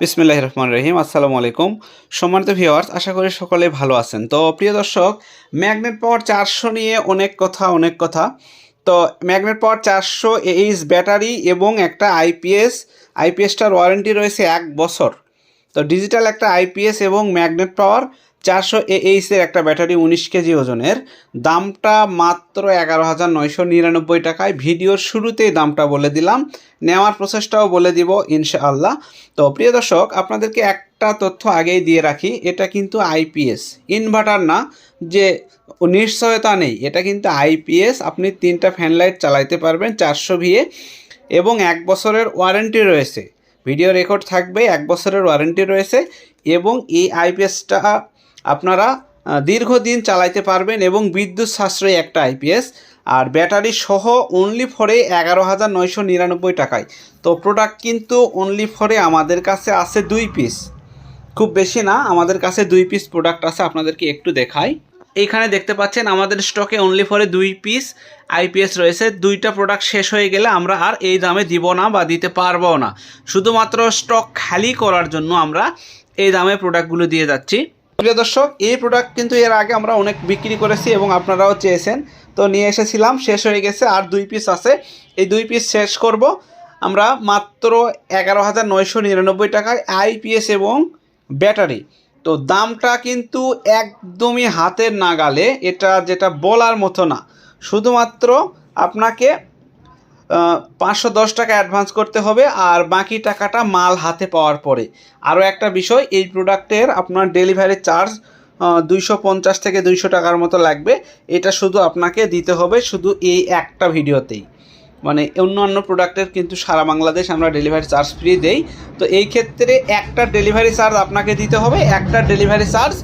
বিসমিল্লাহ রহমান রহিম, আসসালামু আলাইকুম। সম্মানিত ভিওয়ার্স আশা করি সকলে ভালো আছেন। তো প্রিয় দর্শক, ম্যাগনেট পাওয়ার চারশো নিয়ে অনেক কথা অনেক কথা। তো ম্যাগনেট পাওয়ার চারশো এইচ ব্যাটারি এবং একটা আইপিএস আইপিএসটার ওয়ারেন্টি রয়েছে এক বছর। তো ডিজিটাল একটা আইপিএস এবং ম্যাগনেট পাওয়ার চারশো এইচের একটা ব্যাটারি উনিশ কেজি ওজনের। দামটা মাত্র এগারো হাজার নয়শো নিরানব্বই টাকায়। ভিডিওর শুরুতেই দামটা বলে দিলাম। নেওয়ার প্রসেসটাও বলে দিব, ইনশাআল্লাহ। তো প্রিয় দর্শক, আপনাদেরকে একটা তথ্য আগেই দিয়ে রাখি, এটা কিন্তু আইপিএস ইনভার্টার না, যে নিশ্চয়তা নেই, এটা কিন্তু আইপিএস আপনি তিনটা ফ্যান লাইট চালাইতে পারবেন চারশো ভিএ এবং এক বছরের ওয়ারেন্টি রয়েছে। ভিডিও রেকর্ড থাকবে, এক বছরের ওয়ারেন্টি রয়েছে, এবং এই আইপিএসটা আপনারা দীর্ঘদিন চালাইতে পারবেন এবং বিদ্যুৎ সাশ্রয়ী একটা আইপিএস আর ব্যাটারি সহ অনলি ফরে এগারো হাজার নয়শো নিরানব্বই টাকায়। তো প্রোডাক্ট কিন্তু অনলি ফরে আমাদের কাছে আছে দুই পিস খুব বেশি না, আমাদের কাছে দুই পিস প্রোডাক্ট আছে, আপনাদেরকে একটু দেখাই। এইখানে দেখতে পাচ্ছেন, আমাদের স্টকে অনলি ফরে দুই পিস আইপিএস রয়েছে। দুইটা প্রোডাক্ট শেষ হয়ে গেলে আমরা আর এই দামে দিব না বা দিতে পারব না। শুধুমাত্র স্টক খালি করার জন্য আমরা এই দামে প্রোডাক্টগুলো দিয়ে যাচ্ছি। প্রিয় দর্শক, এই প্রোডাক্ট কিন্তু এর আগে আমরা অনেক বিক্রি করেছি এবং আপনারাও চেয়েছেন। তো নিয়ে এসেছিলাম, শেষ হয়ে গেছে, আর দুই পিস আছে। এই দুই পিস শেষ করব। আমরা মাত্র এগারো হাজার নয়শো নিরানব্বই টাকায় আইপিএস এবং ব্যাটারি। তো দামটা কিন্তু একদমই হাতের নাগালে, এটা যেটা বলার মতো না। শুধুমাত্র আপনাকে পাঁচশো দশ টাকা অ্যাডভান্স করতে হবে আর বাকি টাকাটা মাল হাতে পাওয়ার পরে। আরও একটা বিষয়, এই প্রোডাক্টের আপনার ডেলিভারি চার্জ দুইশো পঞ্চাশ থেকে দুইশো টাকার মতো লাগবে। এটা শুধু আপনাকে দিতে হবে শুধু এই একটা ভিডিওতেই। মানে অন্যান্য প্রোডাক্টের কিন্তু সারা বাংলাদেশ আমরা ডেলিভারি চার্জ ফ্রি দেই। তো এই ক্ষেত্রে একটা ডেলিভারি চার্জ আপনাকে দিতে হবে, একটা ডেলিভারি চার্জ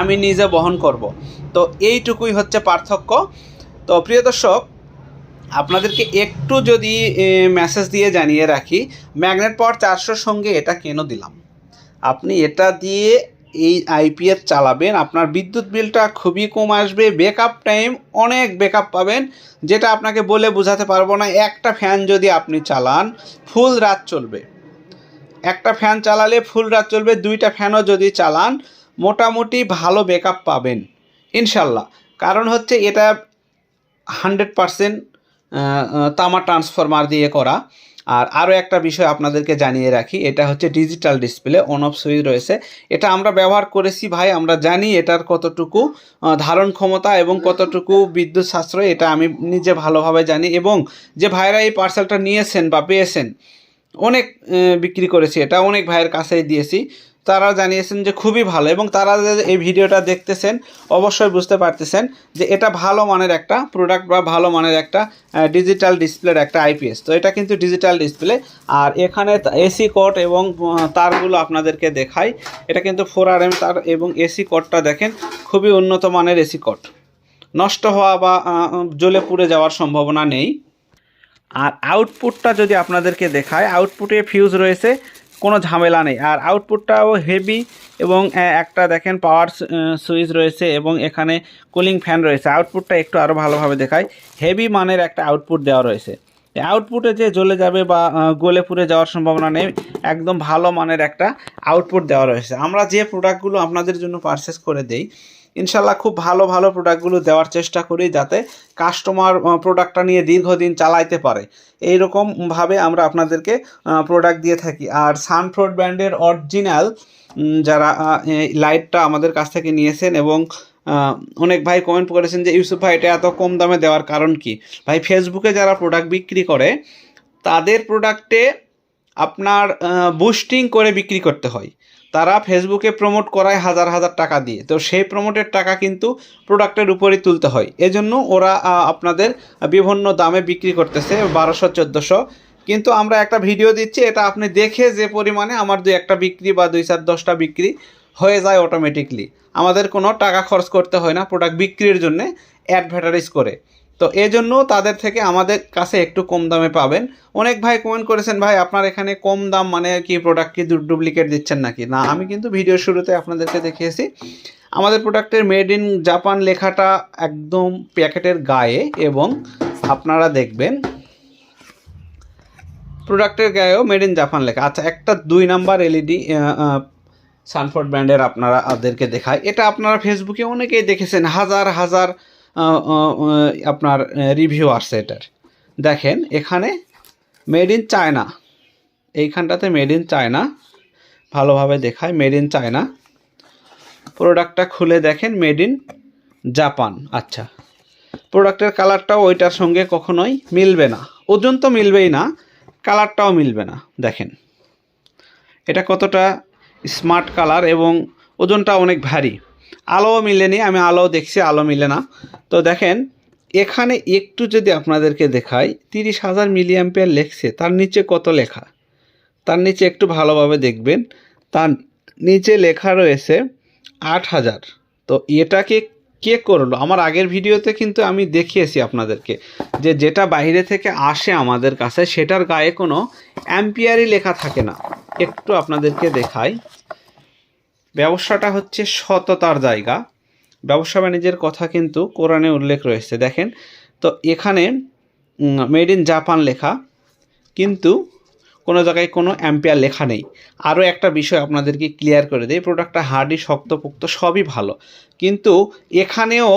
আমি নিজে বহন করব। তো এইটুকুই হচ্ছে পার্থক্য। তো প্রিয় দর্শক আপনাদেরকে একটু যদি মেসেজ দিয়ে জানিয়ে রাখি ম্যাগনেট পাওয়ার চারশোর সঙ্গে এটা কেন দিলাম? আপনি এটা দিয়ে এই আইপিএস চালাবেন, আপনার বিদ্যুৎ বিলটা খুবই কম আসবে ব্যাকআপ টাইম অনেক ব্যাকআপ পাবেন, যেটা আপনাকে বলে বোঝাতে পারব না, একটা ফ্যান যদি আপনি চালান ফুল রাত চলবে। একটা ফ্যান চালালে ফুল রাত চলবে, দুইটা ফ্যানও যদি চালান, মোটামুটি ভালো ব্যাকআপ পাবেন, ইনশাল্লাহ। কারণ হচ্ছে এটা হান্ড্রেড পারসেন্ট তামা ট্রান্সফরমার দিয়ে করা। আর আরও একটা বিষয় আপনাদেরকে জানিয়ে রাখি, এটা হচ্ছে digital display on off switch রয়েছে। এটা আমরা ব্যবহার করেছি ভাই, আমরা জানি এটার কতটুকু ধারণ ক্ষমতা এবং কতটুকু বিদ্যুৎ সাশ্রয়, এটা আমি নিজে ভালোভাবে জানি। এবং যে ভাইরা এই পার্সেলটা নিয়েছেন বা পেয়েছেন, অনেক বিক্রি করেছি, এটা অনেক ভাইয়ের কাছেই দিয়েছি। তারা জানিয়েছেন যে খুবই ভালো এবং তারা যে এই ভিডিওটা দেখতেছেন, অবশ্যই বুঝতে পারতেছেন যে এটা ভালো মানের একটা প্রোডাক্ট বা ভালো মানের একটা ডিজিটাল ডিসপ্লের একটা আইপিএস তো এটা কিন্তু ডিজিটাল ডিসপ্লে আর এখানে এসি কোড এবং তারগুলো আপনাদেরকে দেখাই। এটা কিন্তু ফোর আর এম তার এবং এসি কোডটা দেখেন, খুবই উন্নত মানের এসি কোড নষ্ট হওয়া বা জ্বলে পুড়ে যাওয়ার সম্ভাবনা নেই। আর আউটপুটটা যদি আপনাদেরকে দেখায় আউটপুটে ফিউজ রয়েছে কোনো ঝামেলা নেই। আর আউটপুটটাও হেভি এবং একটা দেখেন পাওয়ার সুইচ রয়েছে এবং এখানে কুলিং ফ্যান রয়েছে। আউটপুটটা একটু আরও ভালোভাবে দেখায় হেভি মানের একটা আউটপুট দেওয়া রয়েছে। আউটপুটে যে জ্বলে যাবে বা গলে পুড়ে যাওয়ার সম্ভাবনা নেই, একদম ভালো মানের একটা আউটপুট দেওয়া রয়েছে। আমরা যে প্রোডাক্টগুলো আপনাদের জন্য পারচেস করে দেই ইনশাল্লাহ খুব ভালো ভালো প্রোডাক্টগুলো দেওয়ার চেষ্টা করি যাতে কাস্টমার প্রোডাক্টটা নিয়ে দীর্ঘদিন চালাইতে পারে। এই এইরকমভাবে আমরা আপনাদেরকে প্রোডাক্ট দিয়ে থাকি। আর সানফ্রোড ব্র্যান্ডের অরিজিনাল যারা লাইটটা আমাদের কাছ থেকে নিয়েছেন এবং অনেক ভাই কমেন্ট করেছেন যে, ইউসুফ ভাই, এটা এত কম দামে দেওয়ার কারণ কি? ভাই ফেসবুকে যারা প্রোডাক্ট বিক্রি করে, তাদের প্রোডাক্টে আপনার বুস্টিং করে বিক্রি করতে হয়। তারা ফেসবুকে প্রমোট করায় হাজার হাজার টাকা দিয়ে। তো সেই প্রমোটের টাকা কিন্তু প্রোডাক্টের উপরেই তুলতে হয়। এজন্য ওরা আপনাদের বিভিন্ন দামে বিক্রি করতেছে, বারোশো, চোদ্দোশো। কিন্তু আমরা একটা ভিডিও দিচ্ছি, এটা আপনি দেখে যে পরিমাণে আমার দুই একটা বিক্রি বা দুই চার দশটা বিক্রি হয়ে যায় অটোমেটিকলি আমাদের কোনো টাকা খরচ করতে হয় না প্রোডাক্ট বিক্রির জন্যে অ্যাডভার্টাইজ করে। তো এই জন্য তাদের থেকে আমাদের কাছে একটু কম দামে পাবেন। অনেক ভাই কমেন্ট করেছেন, ভাই, আপনার এখানে কম দাম মানে কি প্রোডাক্ট কি ডুপ্লিকেট দিচ্ছেন নাকি? না, আমি কিন্তু ভিডিও শুরুতে আপনাদেরকে দেখিয়েছি। আমাদের প্রোডাক্টের মেড ইন জাপান লেখাটা একদম প্যাকেটের গায়ে এবং আপনারা দেখবেন প্রোডাক্টের গায়েও মেড ইন জাপান লেখা। আচ্ছা একটা দুই নাম্বার এলইডি সানফোর্ড ব্র্যান্ডের আপনারা আদেরকে দেখায় এটা আপনারা ফেসবুকে অনেকেই দেখেছেন, হাজার হাজার আপনার রিভিউ আসছে এটার। দেখেন, এখানে মেড ইন চায়না এইখানটাতে মেড ইন চায়না ভালোভাবে দেখায় মেড ইন চায়না প্রোডাক্টটা খুলে দেখেন মেড ইন জাপান আচ্ছা। প্রোডাক্টের কালারটাও ওইটার সঙ্গে কখনোই মিলবে না। ওজন তো মিলবেই না কালারটাও মিলবে না। দেখেন। এটা কতটা স্মার্ট কালার এবং ওজনটা অনেক ভারী। আলোও মিলেনি, আমি আলো দেখছি, আলো মিলে না। তো দেখেন, এখানে একটু যদি আপনাদেরকে দেখাই, তিরিশ হাজার মিলিয়াম্পিয়ার লেখছে, তার নিচে কত লেখা? তার নিচে একটু ভালোভাবে দেখবেন, তার নিচে লেখা রয়েছে আট হাজার। তো এটাকে কে করল? আমার আগের ভিডিওতে কিন্তু আমি দেখিয়েছি আপনাদেরকে যে যেটা বাইরে থেকে আসে আমাদের কাছে, সেটার গায়ে কোনো অ্যাম্পিয়ারই লেখা থাকে না। একটু আপনাদেরকে দেখাই। ব্যবসাটা হচ্ছে সততার জায়গা। ব্যবসা বাণিজ্যের কথা কিন্তু কোরআনে উল্লেখ রয়েছে। দেখেন, তো এখানে মেড ইন জাপান লেখা, কিন্তু কোনো জায়গায় কোনো অ্যাম্পিয়ার লেখা নেই। আরও একটা বিষয় আপনাদেরকে ক্লিয়ার করে দেয় প্রোডাক্টটা হার্ডি শক্তপোক্ত, সবই ভালো। কিন্তু এখানেও,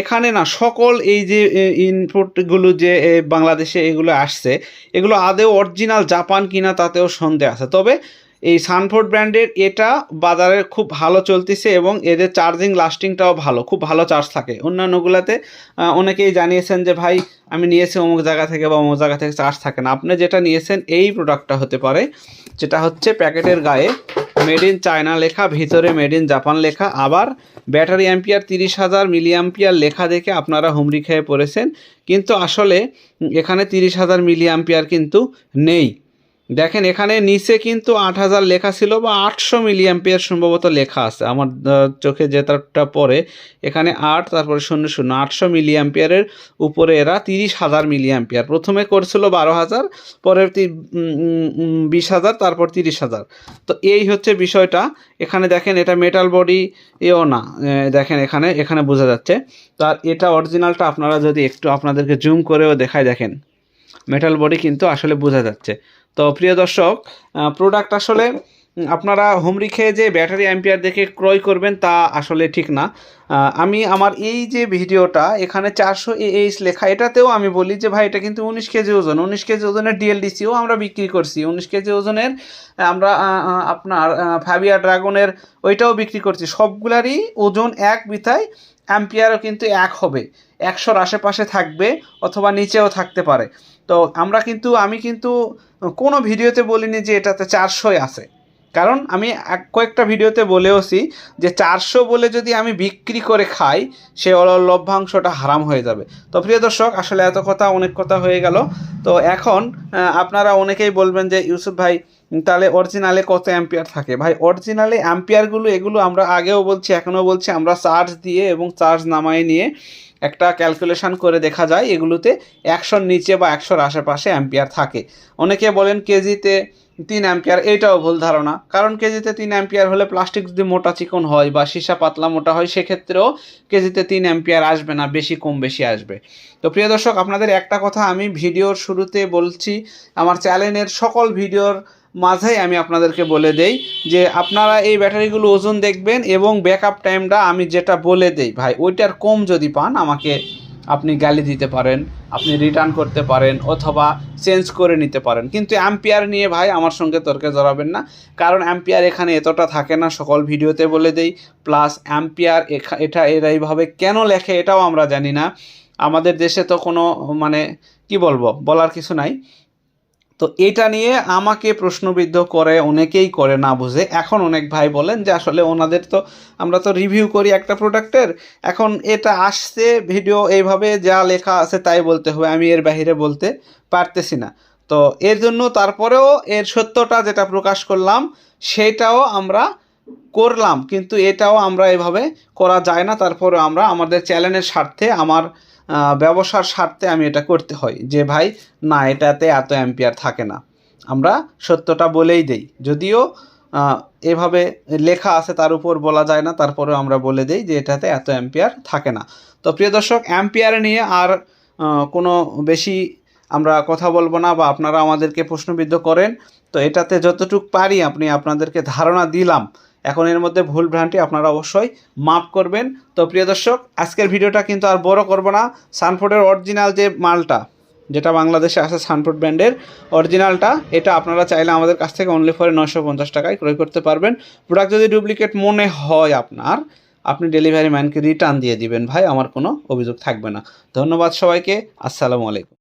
এখানে না, সকল এই যে ইনপুটগুলো যে বাংলাদেশে এগুলো আসছে, এগুলো আদেও অরিজিনাল জাপান কিনা তাতেও সন্দেহ আছে। তবে এই সানফোর্ড ব্র্যান্ডের এটা বাজারে খুব ভালো চলতেছে এবং এদের চার্জিং লাস্টিংটাও ভালো, খুব ভালো চার্জ থাকে। অন্যান্যগুলোতে অনেকেই জানিয়েছেন যে, ভাই, আমি নিয়েছি অমুক জায়গা থেকে বা অমুক জায়গা থেকে চার্জ থাকে না। আপনি যেটা নিয়েছেন এই প্রোডাক্টটা হতে পারে, যেটা হচ্ছে প্যাকেটের গায়ে মেড ইন চায়না লেখা, ভিতরে মেড ইন জাপান লেখা, আবার ব্যাটারি অ্যাম্পিয়ার তিরিশ হাজার মিলি অ্যাম্পিয়ার লেখা দেখে আপনারা হুমরি খেয়ে পড়েছেন। কিন্তু আসলে এখানে তিরিশ হাজার মিলি অ্যাম্পিয়ার কিন্তু নেই। দেখেন এখানে নিচে কিন্তু আট হাজার লেখা ছিল বা আটশো মিলি অ্যাম্পিয়ার সম্ভবত লেখা আছে। আমার চোখে যেটাটা পরে এখানে আট তারপরে শূন্য শূন্য। আটশো মিলি অ্যাম্পিয়ারের উপরে এরা তিরিশ হাজার মিলি অ্যাম্পিয়ার প্রথমে করছিল বারো হাজার উম, বিশ হাজার তারপর তিরিশ হাজার। তো এই হচ্ছে বিষয়টা। এখানে দেখেন এটা মেটাল বডি এও না। দেখেন এখানে এখানে বোঝা যাচ্ছে। তার এটা অরিজিনালটা আপনারা যদি একটু আপনাদেরকে জুম করেও দেখায় দেখেন। মেটাল বডি কিন্তু আসলে বোঝা যাচ্ছে। তো প্রিয় দর্শক প্রোডাক্ট আসলে আপনারা হুমরি খেয়ে যে ব্যাটারি অ্যাম্পিয়ার দেখে ক্রয় করবেন তা আসলে ঠিক না। আমি আমার এই যে ভিডিওটা, এখানে চারশো এইচ লেখা, এটাতেও আমি বলি যে ভাই, এটা কিন্তু উনিশ কেজি ওজন। উনিশ কেজি ওজনের ডিএলডিসিও আমরা বিক্রি করছি। উনিশ কেজি ওজনের আমরা আপনার ফ্যাবিয়া ড্রাগনের ওইটাও বিক্রি করছি। সবগুলারই ওজন এক বিথায় অ্যাম্পিয়ারও কিন্তু এক হবে। একশোর আশেপাশে থাকবে অথবা নিচেও থাকতে পারে। তো আমরা কিন্তু, আমি কিন্তু কোনো ভিডিওতে বলিনি যে এটাতে চারশোই আছে। কারণ আমি এক, কয়েকটা ভিডিওতে বলেওছি যে চারশো বলে যদি আমি বিক্রি করে খাই, সে অল- লভ্যাংশটা হারাম হয়ে যাবে। তো প্রিয় দর্শক, আসলে এত কথা, অনেক কথা হয়ে গেল। তো এখন আপনারা অনেকেই বলবেন যে, ইউসুফ ভাই, তাহলে অরিজিনালে কত অ্যাম্পিয়ার থাকে? ভাই, অরিজিনালে অ্যাম্পিয়ারগুলো, এগুলো আমরা আগেও বলছি, এখনও বলছি, আমরা চার্জ দিয়ে এবং চার্জ নামায় নিয়ে একটা ক্যালকুলেশন করে দেখা যায় এগুলোতে একশোর নিচে বা একশোর আশেপাশে অ্যাম্পিয়ার থাকে। অনেকে বলেন কেজিতে তিন অ্যাম্পিয়ার এটাও ভুল ধারণা। কারণ কেজিতে তিন অ্যাম্পিয়ার হলে প্লাস্টিক যদি মোটা চিকন হয় বা সীসা পাতলা মোটা হয়, সেক্ষেত্রেও কেজিতে তিন অ্যাম্পিয়ার আসবে না, বেশি কম বেশি আসবে। তো প্রিয় দর্শক, আপনাদের একটা কথা আমি ভিডিওর শুরুতে বলছি, আমার চ্যানেলের সকল ভিডিওর মাঝেই আমি আপনাদেরকে বলে দেই যে আপনারা এই ব্যাটারিগুলো ওজন দেখবেন এবং ব্যাকআপ টাইমটা আমি যেটা বলে দেই, ভাই, ওইটার কম যদি পান, আমাকে আপনি গালি দিতে পারেন, আপনি রিটার্ন করতে পারেন অথবা চেঞ্জ করে নিতে পারেন। কিন্তু অ্যাম্পিয়ার নিয়ে ভাই, আমার সঙ্গে তর্কে জড়াবেন না। কারণ অ্যাম্পিয়ার এখানে এতটা থাকে না, সকল ভিডিওতে বলে দেই। প্লাস অ্যাম্পিয়ার এটা, এরা এইভাবে কেন লেখে, এটাও আমরা জানি না। আমাদের দেশে তো কোনো মানে কি বলব, বলার কিছু নাই। তো এটা নিয়ে আমাকে প্রশ্নবিদ্ধ করে অনেকেই করে না বুঝে। এখন অনেক ভাই বলেন যে আসলে ওনাদের তো আমরা তো রিভিউ করি একটা প্রোডাক্টের এখন এটা আসছে ভিডিও এইভাবে যা লেখা আছে তাই বলতে হবে, আমি এর বাইরে বলতে পারতেছি না। তো এর জন্য তারপরেও এর সত্যটা যেটা প্রকাশ করলাম, সেটাও আমরা করলাম। কিন্তু এটাও আমরা এভাবে করা যায় না। তারপরে আমরা আমাদের চ্যানেলের স্বার্থে আমার ব্যবসার স্বার্থে আমি এটা করতে হয়। যে ভাই, না, এটাতে এত অ্যাম্পিয়ার থাকে না। আমরা সত্যটা বলেই দেই। যদিও এভাবে লেখা আছে, তার উপর বলা যায় না, তারপরেও আমরা বলে দেই যে এটাতে এত অ্যাম্পিয়ার থাকে না। তো প্রিয় দর্শক, অ্যাম্পিয়ার নিয়ে আর কোনো বেশি আমরা কথা বলব না বা আপনারা আমাদেরকে প্রশ্নবিদ্ধ করেন। তো এটাতে যতটুক পারি আপনি আপনাদেরকে ধারণা দিলাম। এখন এর মধ্যে ভুল ভ্রান্তি আপনারা অবশ্যই মাফ করবেন। তো প্রিয় দর্শক, আজকের ভিডিওটা কিন্তু আর বড় করব না। সানফোর্ডের অরিজিনাল যে মালটা, যেটা বাংলাদেশে আছে সানফোর্ড ব্র্যান্ডের অরিজিনালটা এটা আপনারা চাইলে আমাদের কাছ থেকে অনলি ফর নশো পঞ্চাশ টাকায় ক্রয় করতে পারবেন। প্রোডাক্ট যদি ডুপ্লিকেট মনে হয় আপনার, আপনি ডেলিভারি ম্যানকে রিটার্ন দিয়ে দিবেন। ভাই, আমার কোনো অভিযোগ থাকবে না। ধন্যবাদ সবাইকে। আসসালামু আলাইকুম।